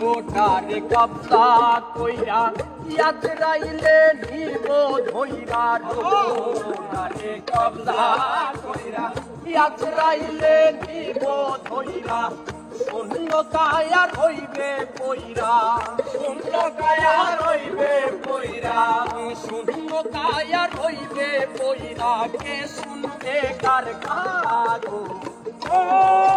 গোটারে কবজা কইরা ইয়াত্রাইলে নিব ধইরা গোটারে কবজা কইরা ইয়াত্রাইলে নিব ধইরা। শূন্য কায়ার হইবে পইরা। শূন্য কায়ার হইবে পইরা। শূন্য কায়ার হইবে পইরা। কে শুনবে কার কাগো ও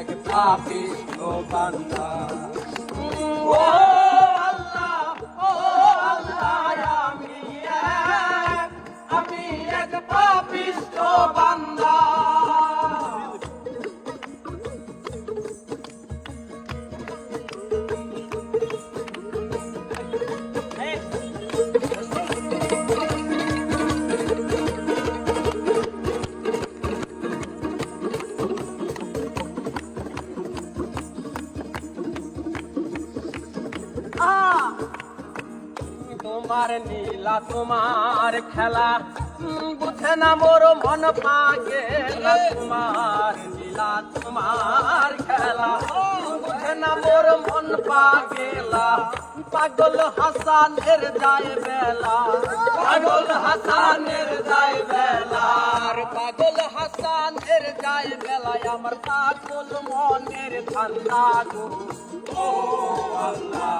এক পাপিষ্ট বান্দা। তোমার নীলা, তোমার খেলা বুঝে না মোর মন পাগেলা। তোমার নীলা, তোমার খেলা, বুঝে না মোর মন পাগেলা। পাগল হাসানের যায় বেলা, পাগল হাসানের যায় বেলা। পাগল হাসানের যায় বেলায় আমার পাগল মনের ঠান্ডা গো। ও আল্লাহ।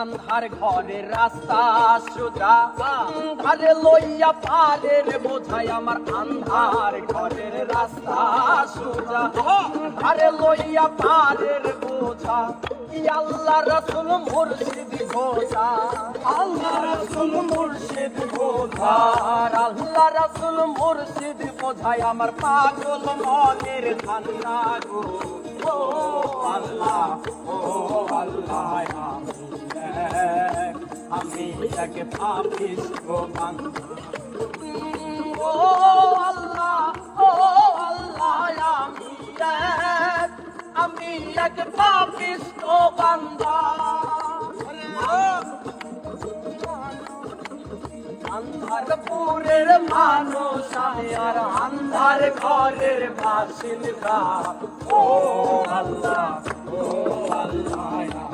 আন্ধার ঘরের রাস্তা, সোজা ধারে লইয়া পারের বোঝাই আমার আন্ধার ঘরের রাস্তা, সোজা ধারে লইয়া পারের বোঝা ই আল্লাহ রসুল মুর্শিদ গোজা আল্লাহ রসুল মুর্শিদ গোজা আল্লাহ রসুল মুর্শিদ বোঝাই আমার পাগল মনের ঠান্ডা গো। ও আল্লাহ ও আল্লাহ। আমি এক পাপিষ্ট ও আল্লাহ ও আল্লাহ আমি আমি এক পাপিষ্ট বান্দা আন্ধারপুরের মানুষ আর আন্ধার ঘরের বাসিন্দা ও আল্লাহ ও আল্লাহ